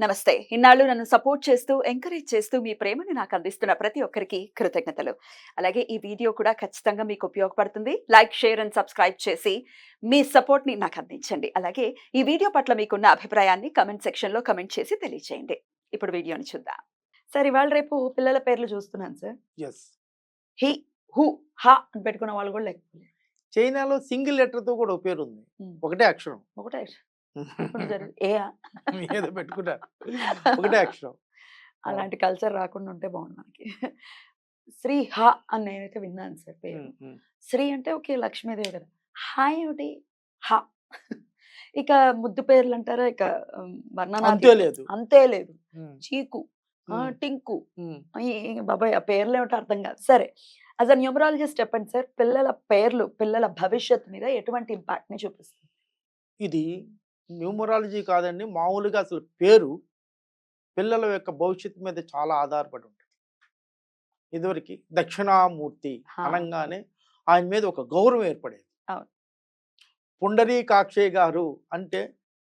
నమస్తే. ఇన్నాళ్ళు నన్ను సపోర్ట్ చేస్తూ ఎంకరేజ్ చేస్తూ మీ ప్రేమని నాకు అందిస్తున్న ప్రతి ఒక్కరికి కృతజ్ఞతలు. అలాగే ఈ వీడియో కూడా ఖచ్చితంగా మీకు ఉపయోగపడుతుంది. లైక్ షేర్ అండ్ సబ్స్క్రైబ్ చేసి మీ సపోర్ట్ని నాకు అందించండి. అలాగే ఈ వీడియో పట్ల మీకున్న అభిప్రాయాన్ని కమెంట్ సెక్షన్లో కమెంట్ చేసి తెలియజేయండి ఇప్పుడు వీడియోని చూద్దాం. సార్ ఇవాళ రేపు పిల్లల పేర్లు చూస్తున్నాను సార్. హి హు హా అని పెట్టుకున్న వాళ్ళు కూడా లేకపోతే చైనాలో సింగిల్ లెటర్తో కూడా పేరు ఉంది ఒకటే అక్షరం. ఒకటే ఆ? ఏదో పెట్టుకుంటారు ఒకటే అక్షరం. అలాంటి కల్చర్ రాకుండా ఉంటే బాగుంది మనకి. శ్రీ హ అని నేనైతే విన్నాను సార్ పేరు. శ్రీ అంటే ఓకే లక్ష్మీదేవి కదా. హాయ్ ఒకటి హ. ఇక ముద్దు పేర్లు అంటారా? ఇక ఉమ్, వర్ణనాతీతం. అంతే లేదు. అంతే లేదు. చీకు టింకు. బాబాయ్ ఆ పేర్లు ఏమిటో అర్థం కాదు. సరే యాజ్ అ న్యూమరాలజిస్ట్ చెప్పండి సార్. పిల్లల పేర్లు పిల్లల భవిష్యత్తు మీద ఎటువంటి ఇంపాక్ట్ని చూపిస్తుంది? ఇది న్యూమరాలజీ కాదండి మామూలుగా అసలు పేరు పిల్లల యొక్క భవిష్యత్తు మీద చాలా ఆధారపడి ఉంటుంది. ఇదివరకు దక్షిణామూర్తి. అనగానే ఆయన మీద ఒక గౌరవం ఏర్పడేది. అవును. పుండరీకాక్షయ్య గారు అంటే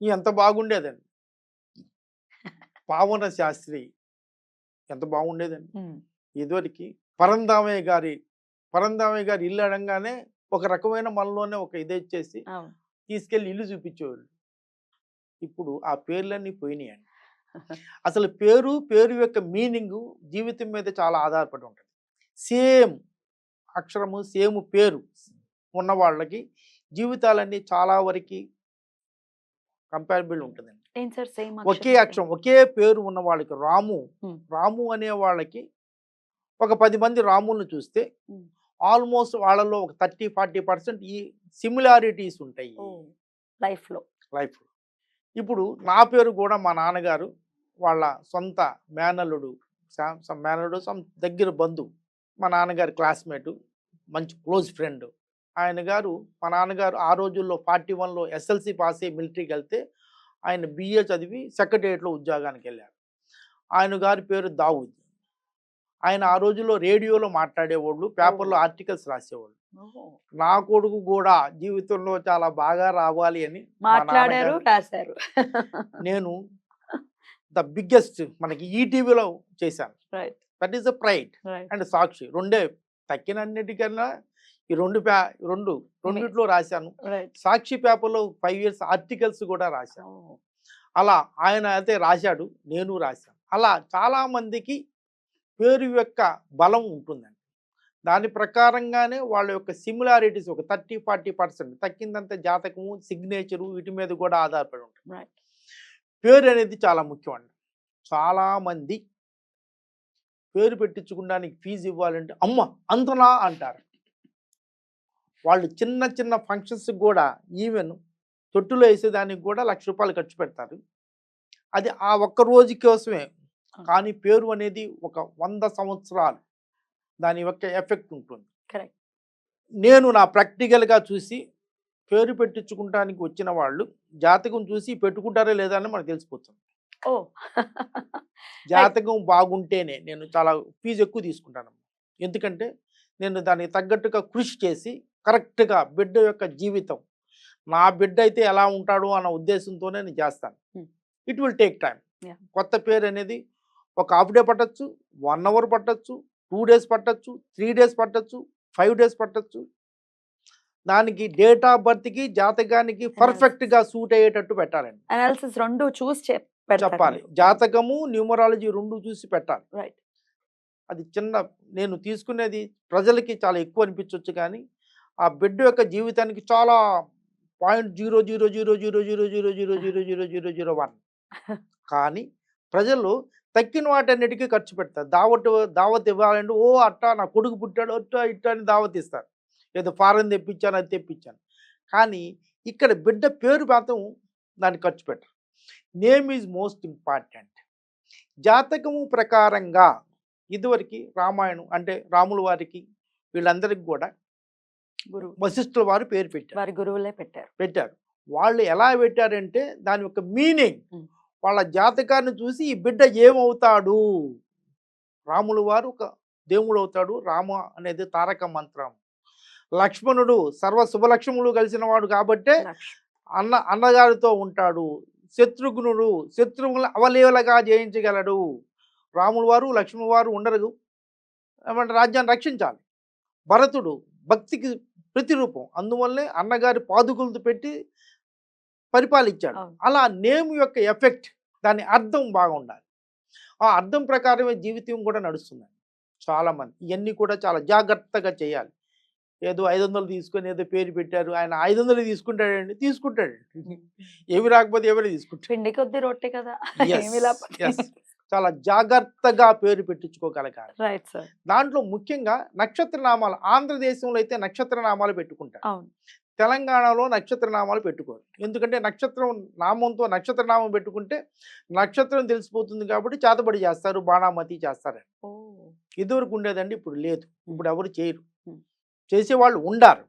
ఎంత బాగుండేదండి. పావన శాస్త్రి ఎంత బాగుండేదండి. ఇదివరకు పరందామయ్య గారి పరందామయ్య గారి ఇల్లు అనగానే ఒక రకమైన మనలోనే ఒక ఇది వచ్చేసి అవును. తీసుకెళ్ళి ఇల్లు చూపించేవాళ్ళు. ఇప్పుడు ఆ పేర్లన్నీ పోయినాయండి. అసలు పేరు పేరు యొక్క మీనింగ్ జీవితం మీద చాలా ఆధారపడి ఉంటుంది. సేమ్ అక్షరము సేమ్ పేరు ఉన్న వాళ్ళకి జీవితాలన్నీ చాలా వరకు కంపారబుల్ ఉంటుందండి. ఒకే అక్షరం ఒకే పేరు ఉన్న వాళ్ళకి రాము. రాము అనే వాళ్ళకి ఒక పది మంది రాములను చూస్తే. ఆల్మోస్ట్ వాళ్ళలో ఒక థర్టీ ఫార్టీ పర్సెంట్ ఈ సిమిలారిటీస్ ఉంటాయి. లైఫ్లో లైఫ్ ఇప్పుడు నా పేరు కూడా మా నాన్నగారు వాళ్ళ సొంత మేనల్లుడు సమ్ మేనల్లుడు సమ్ దగ్గర బంధువు మా నాన్నగారి క్లాస్మేటు మంచి క్లోజ్ ఫ్రెండ్. ఆయన గారు మా నాన్నగారు ఆ రోజుల్లో ఫార్టీ వన్లో ఎస్ఎల్సి పాస్ అయ్యి మిలిటరీకి వెళ్తే ఆయన బిఏ చదివి సెక్రటరియట్లో ఉద్యోగానికి వెళ్ళారు ఆయన గారి పేరు దావుద్. ఆయన ఆ రోజుల్లో రేడియోలో మాట్లాడేవాళ్ళు పేపర్లో ఆర్టికల్స్ రాసేవాళ్ళు. నా కొడుకు కూడా జీవితంలో చాలా బాగా రావాలి అని మాట్లాడారు రాశారు. నేను ద బిగ్గెస్ట్ మనకి ఈటీవీలో చేశాను. That is the pride and Sakshi. రెండే తక్కినన్నిటికన్నా ఈ రెండు ప్యా రెండు రెండిట్లో రాశాను. సాక్షి పేపర్లో ఫైవ్ ఇయర్స్ ఆర్టికల్స్ కూడా రాశాను. అలా ఆయన అయితే రాశాడు నేను రాశాను. అలా చాలా మందికి పేరు యొక్క బలం ఉంటుందండి. దాని ప్రకారంగానే వాళ్ళ యొక్క సిమిలారిటీస్ ఒక థర్టీ ఫార్టీ పర్సెంట్ తక్కిందంత జాతకము సిగ్నేచరు వీటి మీద కూడా ఆధారపడి ఉంటుంది. పేరు అనేది చాలా ముఖ్యం అండి. చాలా మంది పేరు పెట్టించుకోవడానికి ఫీజు ఇవ్వాలంటే అమ్మ అంతనా అంటారు. వాళ్ళు చిన్న చిన్న ఫంక్షన్స్ కూడా ఈవెన్ తొట్టులో వేసేదానికి కూడా లక్ష రూపాయలు ఖర్చు పెడతారు. అది ఆ ఒక్క రోజు కోసమే కానీ పేరు అనేది ఒక వంద సంవత్సరాలు దాని యొక్క ఎఫెక్ట్ ఉంటుంది. నేను నా ప్రాక్టికల్గా చూసి పేరు పెట్టించుకుంటానికి వచ్చిన వాళ్ళు జాతకం చూసి పెట్టుకుంటారా లేదా అని మనకు తెలిసిపోతుంది ఓ జాతకం బాగుంటేనే నేను చాలా ఫీజు ఎక్కువ తీసుకుంటాను ఎందుకంటే నేను దానికి తగ్గట్టుగా కృషి చేసి కరెక్ట్గా బిడ్డ యొక్క జీవితం నా బిడ్డ అయితే ఎలా ఉంటాడో అన్న ఉద్దేశంతోనే నేను చేస్తాను. It will take time. కొత్త పేరు అనేది ఒక హాఫ్ డే పట్టచ్చు వన్ అవర్ పట్టచ్చు టూ డేస్ పట్టచ్చు త్రీ డేస్ పట్టచ్చు ఫైవ్ డేస్ పట్టచ్చు దానికి డేట్ ఆఫ్ బర్త్కి జాతకానికి పర్ఫెక్ట్గా సూట్ అయ్యేటట్టు పెట్టాలండి అనాలిసిస్ రెండు చూసి చెప్పాలి జాతకము న్యూమరాలజీ రెండు చూసి పెట్టాలి రైట్ అది చిన్న నేను తీసుకునేది ప్రజలకి చాలా ఎక్కువ అనిపించవచ్చు కానీ ఆ బిడ్డ యొక్క జీవితానికి చాలా point zero zero zero zero zero zero zero zero zero zero zero one కానీ ప్రజలు తక్కిన వాటన్నిటికీ ఖర్చు పెడతారు. దావత్ దావత్ ఇవ్వాలంటే ఓ అట్టా నా కొడుకు పుట్టాడు అట్టా ఇట్టా అని దావత్ ఇస్తారు. ఏదో ఫారెన్ తెప్పించాను అది తెప్పించాను. కానీ ఇక్కడ బిడ్డ పేరు మాత్రం దానికి ఖర్చు పెట్టరు. Name is most important. జాతకము ప్రకారంగా ఇదివరకు రామాయణం అంటే రాముల వారికి వీళ్ళందరికీ కూడా గురువు వశిష్ఠుల వారు పేరు పెట్టారు. వారి గురువులే పెట్టారు. పెట్టారు. వాళ్ళు ఎలా పెట్టారంటే దాని యొక్క మీనింగ్. వాళ్ళ జాతకాన్ని చూసి ఈ బిడ్డ ఏమవుతాడు? రాముల వారు ఒక దేవుడు అవుతాడు రామ అనేది తారక మంత్రం. లక్ష్మణుడు సర్వ శుభలక్ష్ములు కలిసిన వాడు కాబట్టే అన్న అన్నగారితో ఉంటాడు. శత్రుఘ్నుడు శత్రువులను అవలేవలగా జయించగలడు. రాముల వారు లక్ష్మణ్ వారు ఉండరు. ఏమంటే రాజ్యాన్ని రక్షించాలి. భరతుడు భక్తికి ప్రతిరూపం. అందువల్లే అన్నగారి పాదుకులతో పెట్టి పరిపాలించాడు. అలా నేమ్ యొక్క ఎఫెక్ట్ దాని అర్థం బాగా ఉండాలి ఆ అర్థం ప్రకారమే జీవితం కూడా నడుస్తుంది. చాలా మంది ఇవన్నీ కూడా చాలా జాగ్రత్తగా చేయాలి. ఏదో ఐదు వందలు తీసుకొని ఏదో పేరు పెట్టారు. ఆయన ఐదు వందలు తీసుకుంటాడండి తీసుకుంటాడు. ఏమి రాకపోతే ఎవరు తీసుకుంటాడు కొద్ది రొట్టె కదా. చాలా జాగ్రత్తగా పేరు పెట్టించుకోగలగాలి. రైట్ సార్ దాంట్లో ముఖ్యంగా నక్షత్ర నామాలు ఆంధ్రదేశంలో అయితే నక్షత్ర నామాలు పెట్టుకుంటారు తెలంగాణలో నక్షత్ర నామాలు పెట్టుకోరు. ఎందుకంటే నక్షత్రం నామంతో నక్షత్ర నామం పెట్టుకుంటే నక్షత్రం తెలిసిపోతుంది కాబట్టి చేతబడి చేస్తారు బాణామతి చేస్తారని ఇదివరకు ఉండేదండి ఇప్పుడు లేదు. ఇప్పుడు ఎవరు చేయరు. చేసేవాళ్ళు ఉండారు.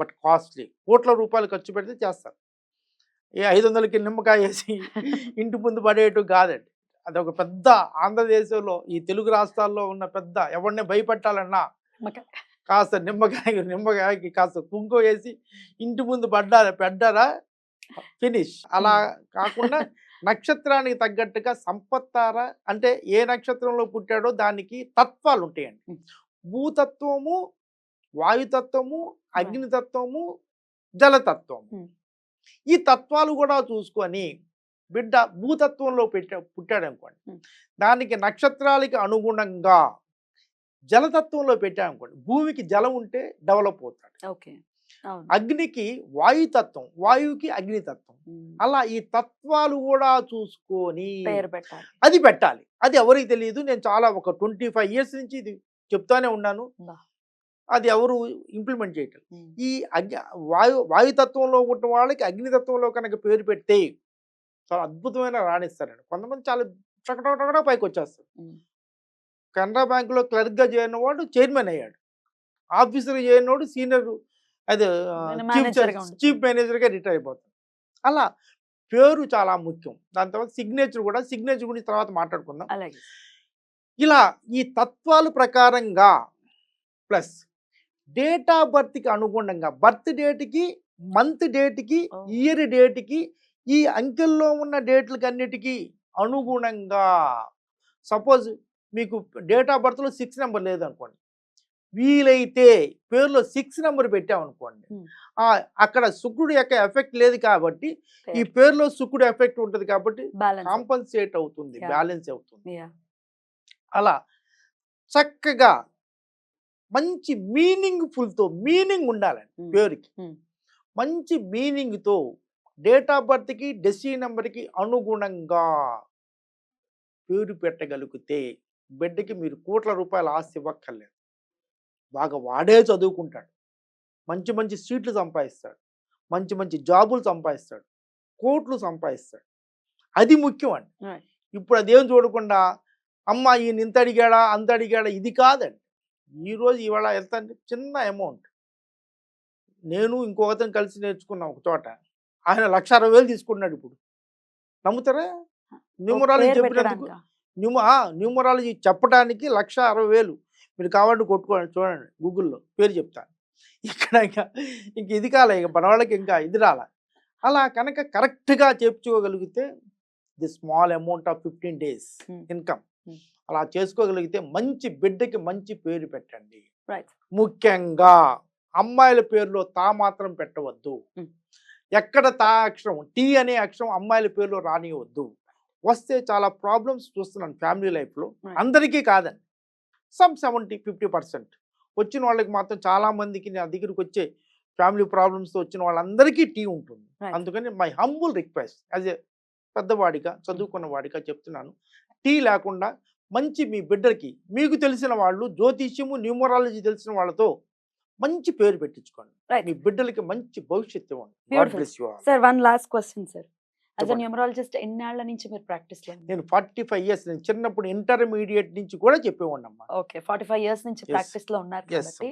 But costly. కోట్ల రూపాయలు ఖర్చు పెడితే చేస్తారు. ఏ ఐదు వందలకి నిమ్మకాయ వేసి ఇంటి ముందు పడేయటం కాదండి. అది ఒక పెద్ద ఆంధ్రదేశంలో ఈ తెలుగు రాష్ట్రాల్లో ఉన్న పెద్ద ఎవరిని భయపెట్టాలన్నా. కాస్త నిమ్మకాయ నిమ్మకాయకి కాస్త కుంకుమ వేసి ఇంటి ముందు పడ్డారా పెడ్డారా? ఫినిష్. అలా కాకుండా నక్షత్రానికి తగ్గట్టుగా సంపత్తార? అంటే ఏ నక్షత్రంలో పుట్టాడో దానికి తత్వాలు ఉంటాయండి. భూతత్వము వాయుతత్వము అగ్నితత్వము జలతత్వము. ఈ తత్వాలు కూడా చూసుకొని బిడ్డ భూతత్వంలో పెట్టా పుట్టాడు అనుకోండి. దానికి నక్షత్రాలకి అనుగుణంగా జలతత్వంలో పెట్టామనుకోండి భూమికి జలం ఉంటే డెవలప్ అవుతాడు. ఓకే. అగ్నికి వాయుతత్వం వాయువుకి అగ్నితత్వం. అలా ఈ తత్వాలు కూడా చూసుకొని అది పెట్టాలి. అది ఎవరికి తెలియదు నేను చాలా ఒక ట్వంటీ ఫైవ్ ఇయర్స్ నుంచి ఇది చెప్తానే ఉన్నాను. అది ఎవరు ఇంప్లిమెంట్ చేయటం. ఈ అగ్ని వాయు వాయుతత్వంలో ఉన్న వాళ్ళకి అగ్నితత్వంలో కనుక పేరు పెడితే చాలా అద్భుతమైన రాణిస్తారండి. కొంతమంది చాలా టకటకటకట పైకి వచ్చేస్తారు. కెనరా బ్యాంకులో క్లర్క్గా చేరిన వాడు చైర్మన్ అయ్యాడు. ఆఫీసర్ చేయని వాడు సీనియర్ అదే ఉంటాడు. చీఫ్ మేనేజర్గా రిటైర్ అయిపోతాడు. అలా పేరు చాలా ముఖ్యం. దాని తర్వాత సిగ్నేచర్ కూడా సిగ్నేచర్ గురించి తర్వాత మాట్లాడుకుందాం. ఇలా ఈ తత్వాల ప్రకారంగా ప్లస్ డేట్ ఆఫ్ బర్త్కి అనుగుణంగా బర్త్ డేట్కి మంత్ డేట్కి. ఇయర్ డేట్కి ఈ అంకెల్లో ఉన్న డేట్లకి అన్నిటికీ అనుగుణంగా సపోజ్ మీకు డేట్ ఆఫ్ బర్త్లో సిక్స్ నెంబర్ లేదనుకోండి వీలైతే పేరులో సిక్స్ నెంబర్ పెట్టామనుకోండి అక్కడ శుక్రుడు యొక్క ఎఫెక్ట్ లేదు కాబట్టి ఈ పేరు. పేరులో శుక్రుడు ఎఫెక్ట్ ఉంటుంది కాబట్టి కాంపన్సేట్ అవుతుంది. బ్యాలెన్స్ అవుతుంది అలా చక్కగా మంచి మీనింగ్ఫుల్తో మీనింగ్ ఉండాలండి. పేరుకి. మంచి మీనింగ్తో డేట్ ఆఫ్ బర్త్కి డెస్టీ నెంబర్కి అనుగుణంగా పేరు పెట్టగలిగితే బిడ్డకి మీరు కోట్ల రూపాయల ఆస్తి ఇవ్వక్కర్లేదు. బాగా వాడే చదువుకుంటాడు. మంచి మంచి సీట్లు సంపాదిస్తాడు. మంచి మంచి జాబులు సంపాదిస్తాడు. కోట్లు సంపాదిస్తాడు. అది ముఖ్యం అండి. ఇప్పుడు అదేం చూడకుండా అమ్మ ఈయన ఇంత అడిగాడా అంత అడిగాడా ఇది కాదండి. ఈరోజు ఇవాళ ఎంత అంటే చిన్న అమౌంట్. నేను ఇంకొకతను కలిసి నేర్చుకున్నాం ఒక చోట. ఆయన లక్ష అరవై వేలు తీసుకున్నాడు ఇప్పుడు. నమ్ముతారా? న్యూమరాలజీ పేరు చెప్పినందుకు? న్యూమ న్యూమరాలజీ చెప్పడానికి లక్ష అరవై వేలు మీరు కావాలంటే కొట్టుకోండి చూడండి గూగుల్లో పేరు చెప్తాను ఇక్కడ ఇంకా ఇంక ఇది కాలే ఇక మన వాళ్ళకి ఇంకా ఇది రాల అలా కనుక కరెక్ట్గా చేర్చుకోగలిగితే the small amount of fifteen days. Income. అలా చేసుకోగలిగితే మంచి బిడ్డకి మంచి పేరు పెట్టండి. ముఖ్యంగా అమ్మాయిల పేరులో తా మాత్రం పెట్టవద్దు. ఎక్కడ తా అక్షరం టీ అనే అక్షరం అమ్మాయిల పేరులో రానియవద్దు వస్తే చాలా ప్రాబ్లమ్స్ చూస్తున్నాను ఫ్యామిలీ లైఫ్లో. అందరికీ కాదండి. Some seventy fifty percent. వచ్చిన వాళ్ళకి మాత్రం చాలా మందికి నా దగ్గరికి వచ్చే ఫ్యామిలీ ప్రాబ్లమ్స్తో వచ్చిన వాళ్ళందరికీ టీ ఉంటుంది. అందుకని my humble request as a పెద్దవాడిగా చదువుకున్న వాడిగా చెప్తున్నాను. టీ లేకుండా మంచి మీ బిడ్డలకి మీకు తెలిసిన వాళ్ళు జ్యోతిష్యము న్యూమరాలజీ తెలిసిన వాళ్ళతో మంచి పేరు పెట్టించుకోండి. మీ బిడ్డలకి మంచి భవిష్యత్తు ఇవ్వండి. Sir one last question sir. As a. Numerologist ఎన్నేళ్ళ నుంచి మీరు ప్రాక్టీస్లో నేను ఫార్టీ ఫైవ్ ఇయర్స్ నేను చిన్నప్పుడు ఇంటర్మీడియట్ నుంచి కూడా చెప్పేవాడిని అమ్మా ఓకే ఫార్టీ ఫైవ్ ఇయర్స్ నుంచి. ప్రాక్టీస్లో ఉన్నారు కాబట్టి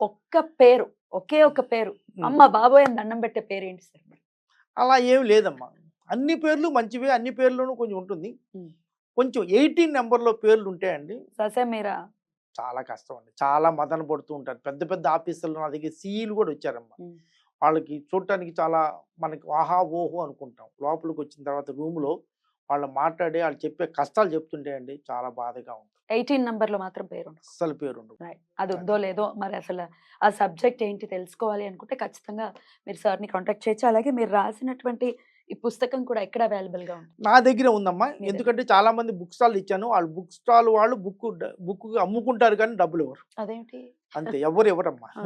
ఒక్క పేరు ఒకే ఒక్క పేరు అమ్మ బాబోయ్ అని దండం పెట్టే పేరు ఏంటి సార్? అలా ఏం లేదమ్మా. అన్ని పేర్లు మంచివే అన్ని పేర్లోనూ కొంచెం ఉంటుంది. కొంచెం ఎయిటీన్ నెంబర్లో పేర్లు ఉంటాయండి. ససే మీరా? చాలా కష్టం అండి. చాలా మదన పడుతూ ఉంటారు. పెద్ద పెద్ద ఆఫీసుల్లో నా దగ్గర సీఈలు కూడా వచ్చారమ్మా. వాళ్ళకి చూడటానికి చాలా మనకి ఆహా ఓహో అనుకుంటాం. లోపలికి వచ్చిన తర్వాత రూమ్లో వాళ్ళు మాట్లాడి వాళ్ళు చెప్పే కష్టాలు చెప్తుంటే అండి చాలా బాధగా ఉంటుంది. ఎయిటీన్ నంబర్లో మాత్రం పేరు. అస్సలు పేరు. అది. ఉందో లేదో మరి అసలు ఆ సబ్జెక్ట్ ఏంటి తెలుసుకోవాలి అనుకుంటే ఖచ్చితంగా మీరు సార్ని కాంటాక్ట్ చేయొచ్చు. అలాగే మీరు రాసినటువంటి ఈ పుస్తకం కూడా ఎక్కడ అవైలబుల్గా ఉంటుంది? నా దగ్గర ఉందమ్మా. ఎందుకంటే చాలా మంది బుక్ స్టాల్ ఇచ్చాను. వాళ్ళు బుక్ స్టాల్ వాళ్ళు బుక్ బుక్ అమ్ముకుంటారు కానీ డబ్బులు ఇవ్వరు. అదేంటి? అంతే ఎవరు ఇవ్వరమ్మా ఆ.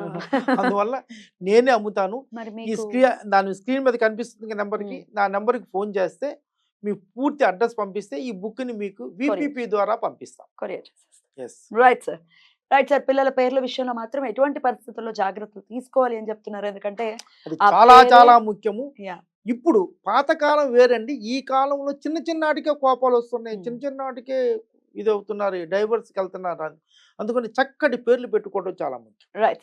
అందువల్ల నేనే అమ్ముతాను. ఈ స్క్రీన్ దాని స్క్రీన్ మీద కనిపిస్తుంది నెంబర్కి నా నెంబర్కి ఫోన్ చేస్తే మీ పూర్తి అడ్రస్ పంపిస్తే ఈ బుక్ని మీకు విపిపి ద్వారా పంపిస్తాం. Right sir. రైట్ సార్ పిల్లల పేర్ల విషయంలో మాత్రం ఎటువంటి పరిస్థితుల్లో జాగ్రత్తలు తీసుకోవాలి అని చెప్తున్నారు. ఎందుకంటే చాలా చాలా ముఖ్యము. ఇప్పుడు పాతకాలం వేరండి. ఈ కాలంలో చిన్న చిన్నటికే కోపాలు వస్తున్నాయి. చిన్న చిన్నటికే ఇది అవుతున్నారు డైవర్స్కి వెళ్తున్నారు. అందుకని చక్కటి పేర్లు పెట్టుకోవడం చాలా ముఖ్యం. రైట్.